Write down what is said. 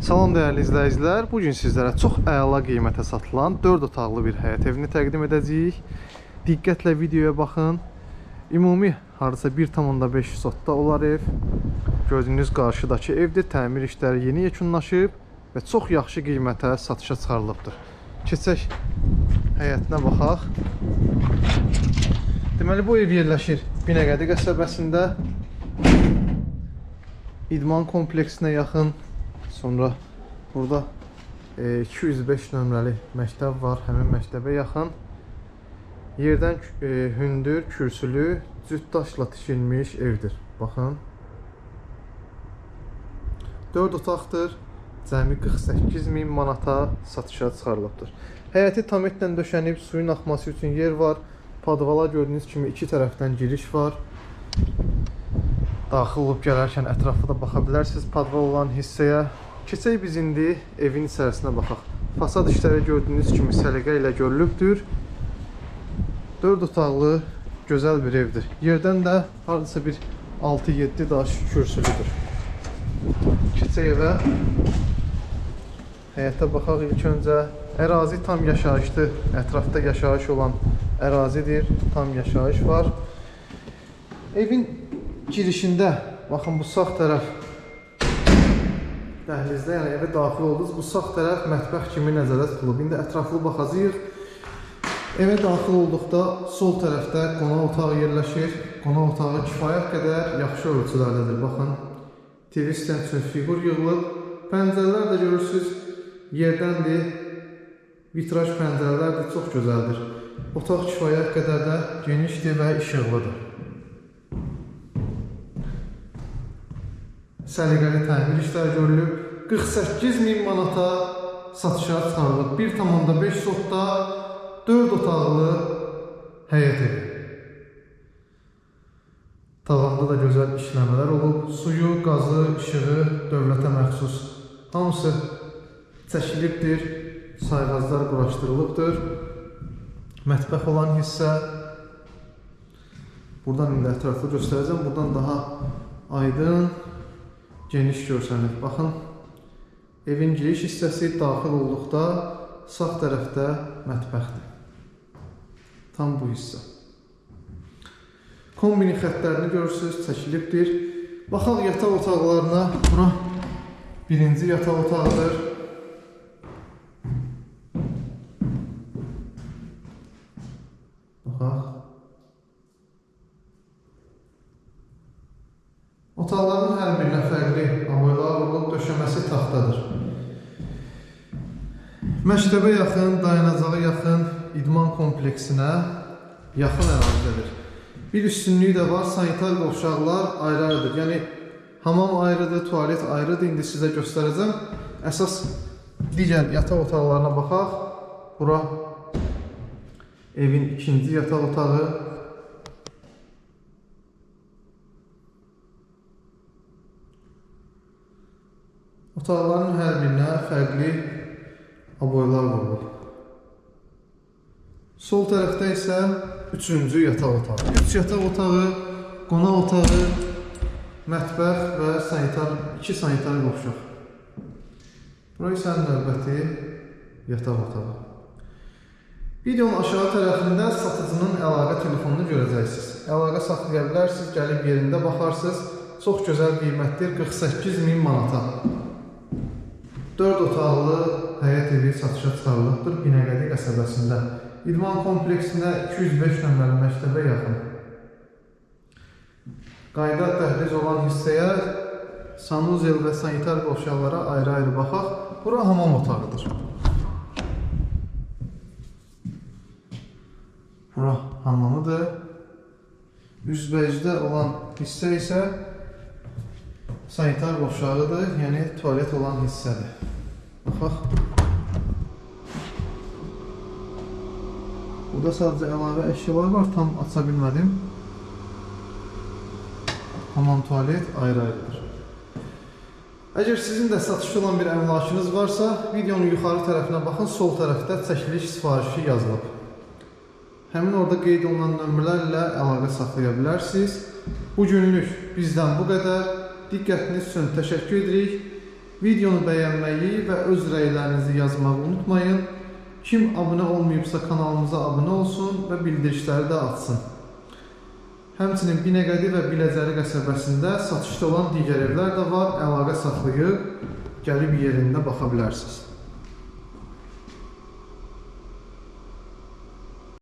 Salam dəyərli izləyicilər. Bu gün sizlərə çox əla qiymətə satılan 4 otaqlı bir həyət evini təqdim edəcəyik. Diqqətlə videoya baxın. Ümumi hardasa 1.5 sotda olar ev. Gördüyünüz qarşıdakı evdir. Təmir işləri yeni yekunlaşıb və çox yaxşı qiymətə satışa çıxarılıbdır. Keçək həyətinə baxaq. Deməli bu ev yerləşir Binəqədi qəsəbəsində. İdman kompleksinə yaxın. Sonra burada e, 205 nömrəli məktəb var. Həmin məktəbə yaxın. Yerdən e, hündür, kürsülü, cüt daşla tikilmiş evdir. Baxın. 4 otaqdır. Cəmi 48 min manata satışa çıxarılıbdır. Həyəti tam etlə döşənib, suyun axması üçün yer var. Padvala gördüyünüz kimi iki tərəfdən giriş var. Daxil olub gələrkən ətrafa da baxa bilərsiniz padval olan hissəyə. Keçək biz indi evin içərisinə baxaq. Fasad işləri gördüyünüz kimi səliqə ilə görülübdür. 4 otaqlı gözəl bir evdir. Yerdən də hardasa bir 6-7 daş kürsülüdür. Keçək evə. Həyətə baxaq ilk öncə. Ərazi tam yaşayışlı, ətrafda yaşayış olan ərazidir. Tam yaşayış var. Evin girişində baxın bu sağ tərəf dəhlizdə, yəni evə daxil oldunuz. Bu sağ tərəf mətbəx kimi nəzərdə tutulub. İndi ətraflı baxacağıq. Evə daxil olduqda sol tərəfdə qonaq otağı yerləşir. Qonaq otağı kifayət qədər yaxşı ölçülərdədir. Baxın, TV stand üçün fiqur yığılıb. Pəncərələr də görürsüz yerdəndir. Vitraj pəncərələr də çox gözəldir. Otaq kifayət qədər də genişdir və işıqlıdır. Səliqəli təmir işləri görülüb. 48 min manata satışa çıxarılıb. 1.5 sotda 4 otaqlı həyət evi. Tavanda da gözəl işləmələr olub. Suyu, qazı, işığı dövlətə məxsus. Hamısı çəkilibdir. Sayğaclar quraşdırılıbdır. Mətbəx olan hissə Buradan indi ətraflı göstərəcəm. Buradan daha aydın, geniş görsənir. Baxın, evin giriş hissəsi daxil olduqda sağ tərəfdə mətbəxdir. Tam bu hissə. Kombini xəttlərini görürsüz, çəkilibdir. Baxaq yataq otaqlarına. Bura birinci yataq otağıdır. Baxaq. Otaqların hər birinə fərqli aboylar vurulub, döşəməsi taxtadır. Məktəbə yaxın, dayanacağa yaxın, idman kompleksinə yaxın ərazidədir. Bir üstünlüyü də var, sanitar qovşaqlar ayrı-ayrıdır. Yəni hamam ayrıdır, tualet ayrıdır. İndi sizə göstərəcəm. Əsas digər yataq otaqlarına baxaq. Bura evin ikinci yataq otağı. Otaqların hər birinə fərqli aboylar vurulub. Sol tərəfdə isə üçüncü yataq otağı. Üç yataq otağı, qonaq otağı, mətbəx və sanitar, iki sanitar qovşaq. Bura isə növbəti yataq otağı. Videonun aşağı tərəfində satıcının əlaqə telefonunu görəcəksiniz. Əlaqə saxlaya bilərsiniz, gəlib yerində baxarsınız. Çox gözəl qiymətdir, 48 min manata. 4 otaqlı həyət evi satışa çıxarılıbdır Binəqədi qəsəbəsində. İdman kompleksinə 205 nömrəli məktəbə yaxın. Qayda dəhliz olan hissəyə sanuzel və sanitar qovşaqlara ayrı-ayrı baxaq. Bura hamam otağıdır. Bura hamamıdır. Üzbəcdə olan hissə isə sanitar qovşağıdır, yəni tualet olan hissədir. Baxaq. Burada sadəcə əlavə əşyalar var, tam aça bilmədim. Hamam tualet ayrı-ayrıdır. Əgər sizin də satışda olan bir əmlakınız varsa, videonun yuxarı tərəfinə baxın, sol tərəfdə çəkiliş sifarişi yazılıb. Həmin orada qeyd olunan nömrələrlə əlaqə saxlaya bilərsiniz. Bu günlük bu qədər. Diqqətiniz üçün təşəkkür edirik. Videonu bəyənməyi və öz rəylərinizi yazmağı unutmayın. Kim abunə olmayıbsa kanalımıza abunə olsun və bildirişləri də açsın. Həmçinin Binəqədi və Biləcəri qəsəbəsində satışda olan digər evlər də var. Əlaqə saxlayıb gəlib yerində baxa bilərsiniz.